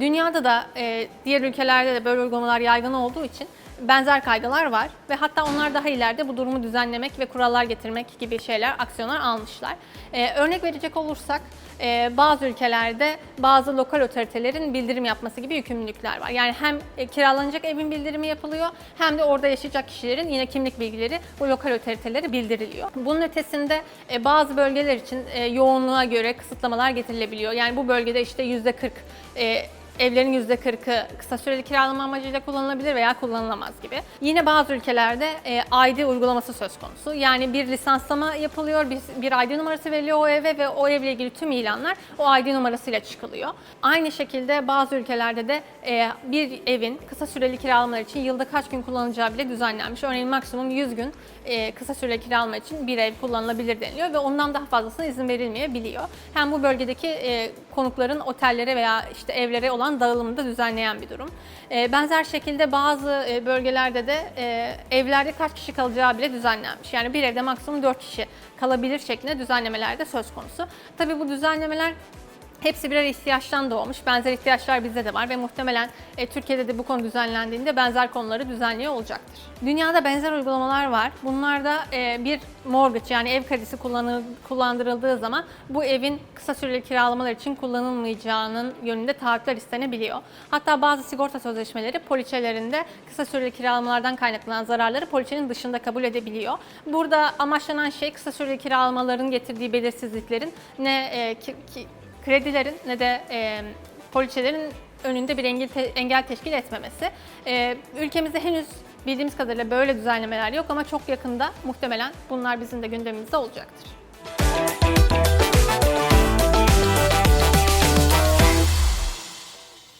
Dünyada da e, diğer ülkelerde de böyle uygulamalar yaygın olduğu için benzer kaygılar var ve hatta onlar daha ileride bu durumu düzenlemek ve kurallar getirmek gibi şeyler, aksiyonlar almışlar. E, örnek verecek olursak e, bazı ülkelerde bazı lokal otoritelerin bildirim yapması gibi yükümlülükler var. Yani hem e, kiralanacak evin bildirimi yapılıyor hem de orada yaşayacak kişilerin yine kimlik bilgileri bu lokal otoritelere bildiriliyor. Bunun ötesinde e, bazı bölgeler için e, yoğunluğa göre kısıtlamalar getirilebiliyor. Yani bu bölgede işte %40 e, evlerin %40'ı kısa süreli kiralama amacıyla kullanılabilir veya kullanılamaz gibi. Yine bazı ülkelerde e, ID uygulaması söz konusu. Yani bir lisanslama yapılıyor, bir, bir ID numarası veriliyor o eve ve o evle ilgili tüm ilanlar o ID numarasıyla çıkılıyor. Aynı şekilde bazı ülkelerde de e, bir evin kısa süreli kiralamalar için yılda kaç gün kullanılacağı bile düzenlenmiş. Örneğin maksimum 100 gün e, kısa süreli kiralama için bir ev kullanılabilir deniliyor ve ondan daha fazlasına izin verilmeyebiliyor. Hem bu bölgedeki e, konukların otellere veya işte evlere olan dağılımını da düzenleyen bir durum. E, benzer şekilde bazı e, bölgelerde de e, evlerde kaç kişi kalacağı bile düzenlenmiş. Yani bir evde maksimum 4 kişi kalabilir şeklinde düzenlemeler de söz konusu. Tabii bu düzenlemeler Hepsi birer ihtiyaçtan doğmuş. Benzer ihtiyaçlar bizde de var ve muhtemelen e, Türkiye'de de bu konu düzenlendiğinde benzer konuları düzenliyor olacaktır. Dünyada benzer uygulamalar var. Bunlarda e, bir mortgage yani ev kredisi kullanı- kullandırıldığı zaman bu evin kısa süreli kiralamalar için kullanılmayacağının yönünde taahhütler istenebiliyor. Hatta bazı sigorta sözleşmeleri poliçelerinde kısa süreli kiralamalardan kaynaklanan zararları poliçenin dışında kabul edebiliyor. Burada amaçlanan şey kısa süreli kiralamaların getirdiği belirsizliklerin ne e, ki- ki- kredilerin ne de e, poliçelerin önünde bir engel, te- engel teşkil etmemesi. E, ülkemizde henüz bildiğimiz kadarıyla böyle düzenlemeler yok ama çok yakında muhtemelen bunlar bizim de gündemimizde olacaktır.